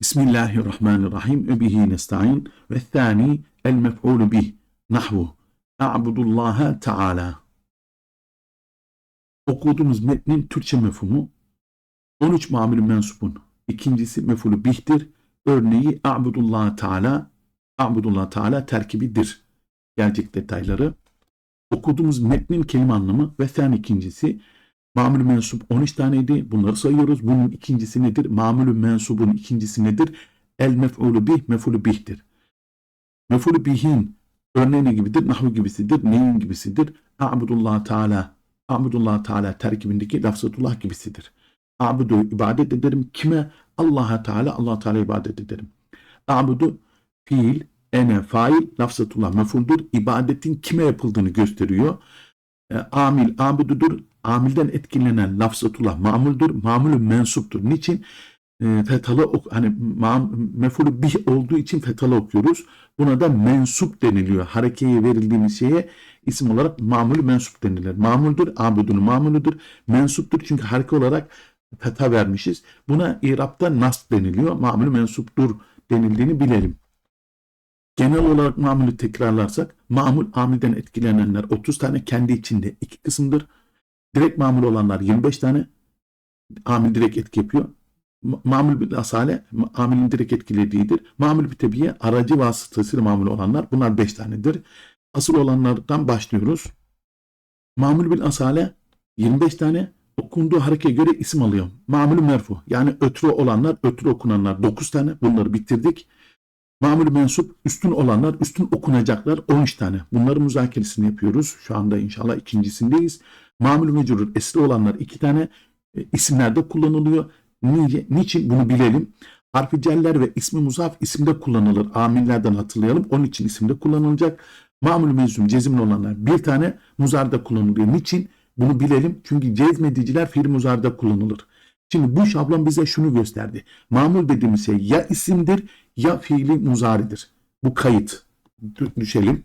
Bismillahirrahmanirrahim. Ve bihi nesta'in. Ve thani el mef'ulu bih. Nahvu. A'budullaha Teala. Okuduğumuz metnin Türkçe mefhumu 13 mamülü mensubun. İkincisi mef'ulü bihtir. Örneği A'budullah Teala. A'budullah Teala terkibidir. Gelecek detayları. Okuduğumuz metnin kelime anlamı ve sen ikincisi mamülü mensup 13 taneydi. Bunları sayıyoruz. Bunun ikincisi nedir? Mamülü mensubun ikincisi nedir? El mef'ulü bih, mef'ulü bihtir. Mef'ulü bihin örneği ne gibidir? Nahu gibisidir. Neyin gibisidir? A'budullah Teala. A'budullah Teala terkibindeki lafzatullah gibisidir. Abudu ibadet ederim. Kime? Allah'a Teala, Allah Teala ibadet ederim. Abudu fiil, ene fail, lafzatullah mefuldur. İbadetin kime yapıldığını gösteriyor. E, amil, abududur. Amilden etkilenen lafzatullah mamuldur. Mamulü mensuptur. Niçin? E, fetalı hani mefulü bih olduğu için fetalı okuyoruz. Buna da mensup deniliyor. Harekeye verildiğimiz şeye isim olarak mamulü mensup denilir. Mamuldur, abudunu mamuludur. Mensuptur çünkü hareke olarak feta vermişiz. Buna İrab'da nasb deniliyor. Mamülü mensuptur denildiğini bilelim. Genel olarak mamülü tekrarlarsak mamul amilden etkilenenler 30 tane kendi içinde iki kısımdır. Direkt mamul olanlar 25 tane amil direkt etki yapıyor. Mamul bir asale amilin direkt etkilediğidir. Mamul bir tebiye aracı vasıtasıyla mamul olanlar bunlar 5 tanedir. Asıl olanlardan başlıyoruz. Mamul bil asale 25 tane okunduğu harekeye göre isim alıyor. Mamülü merfu yani ötürü olanlar, ötürü okunanlar 9 tane bunları bitirdik. Mamülü mensup üstün olanlar, üstün okunacaklar 13 tane. Bunların müzakeresini yapıyoruz. Şu anda inşallah ikincisindeyiz. Mamülü mecrur esri olanlar 2 tane e, isimlerde kullanılıyor. Niye, niçin bunu bilelim. Harfi celler ve ismi muzaf isimde kullanılır. Amillerden hatırlayalım. Onun için isimde kullanılacak. Mamül mezum cezimli olanlar bir tane muzarda kullanılıyor. Niçin? Bunu bilelim çünkü cezmediciler fiil muzarda kullanılır. Şimdi bu şablon bize şunu gösterdi. Mamul dediğimiz şey ya isimdir ya fiili muzaridir. Bu kayıt. Düşelim.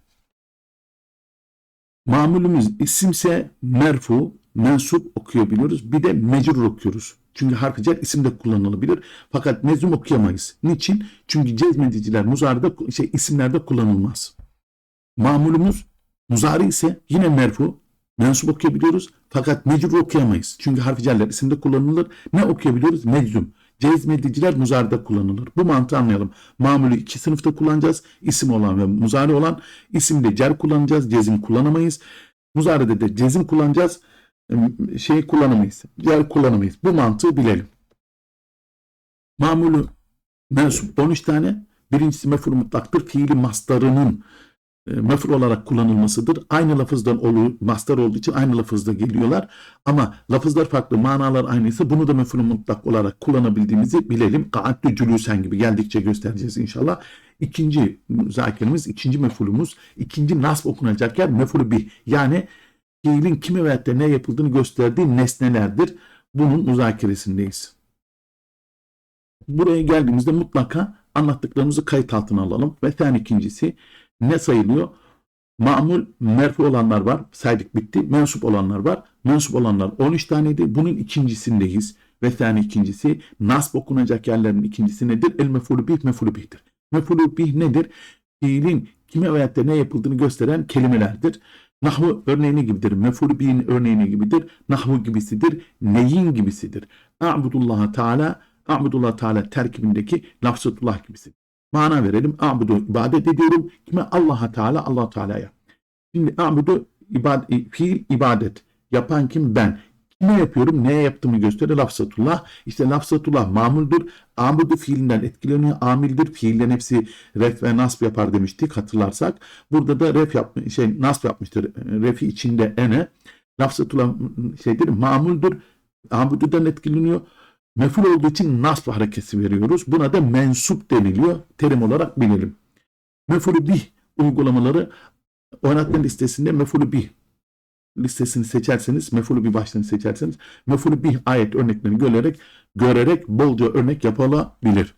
Mamulümüz isimse merfu, mensup okuyabiliyoruz. Bir de mecrur okuyoruz. Çünkü harfi cer isimde kullanılabilir. Fakat mezum okuyamayız. Niçin? Çünkü cezmediciler muzarda şey isimlerde kullanılmaz. Mamulümüz muzari ise yine merfu, mensup okuyabiliyoruz fakat mecrur okuyamayız. Çünkü harfi cerler isimde kullanılır. Ne okuyabiliyoruz? Meczum. Cezmediciler muzarda kullanılır. Bu mantığı anlayalım. Mamülü iki sınıfta kullanacağız. İsim olan ve muzari olan. İsimde cer kullanacağız. Cezim kullanamayız. Muzaride de cezim kullanacağız. Şey kullanamayız. Cer kullanamayız. Bu mantığı bilelim. Mamülü mensup 13 tane. Birincisi meful mutlaktır. Fiili mastarının mef'ul olarak kullanılmasıdır. Aynı lafızdan olu, master olduğu için aynı lafızda geliyorlar. Ama lafızlar farklı, manalar aynıysa bunu da mef'ul mutlak olarak kullanabildiğimizi bilelim. Ka'addü cülüsen gibi geldikçe göstereceğiz inşallah. İkinci müzakeremiz, ikinci mef'ulumuz, ikinci nasb okunacak yer mef'ulü bih. Yani fiilin kime veyahut da ne yapıldığını gösterdiği nesnelerdir. Bunun müzakeresindeyiz. Buraya geldiğimizde mutlaka anlattıklarımızı kayıt altına alalım. Ve sen ikincisi ne sayılıyor? Mamul merfu olanlar var. Saydık bitti. Mensup olanlar var. Mensup olanlar 13 taneydi. Bunun ikincisindeyiz. Ve tane ikincisi nasb okunacak yerlerin ikincisi nedir? El mefulü bih mefulü bih'tir. Mefulü bih nedir? Fiilin kime veyahut ne yapıldığını gösteren kelimelerdir. Nahvu örneğini gibidir. Mefulü bihin örneğini gibidir. Nahvu gibisidir. Neyin gibisidir. A'budullaha Teala A'budullah Teala terkibindeki lafzatullah gibisidir mana verelim. Abudu ibadet ediyorum. Kime? Allah'a Teala, Allah Teala'ya. Şimdi abudu ibadet, fiil ibadet. Yapan kim? Ben. Kime yapıyorum? Neye yaptığımı gösteriyor. Lafzatullah. İşte lafzatullah mamuldur. Abudu fiilinden etkileniyor. Amildir. Fiilden hepsi ref ve nasb yapar demiştik hatırlarsak. Burada da ref yapmış, şey nasb yapmıştır. Refi içinde ene. Lafzatullah şeydir. Mamuldur. Abududan etkileniyor. Meful olduğu için nasb harekesi veriyoruz. Buna da mensup deniliyor. Terim olarak bilelim. Mefulü bih uygulamaları oynatma listesinde mefulü bih listesini seçerseniz, mefulü bir başlığını seçerseniz mefulü bih ayet örneklerini görerek görerek bolca örnek yapılabilir.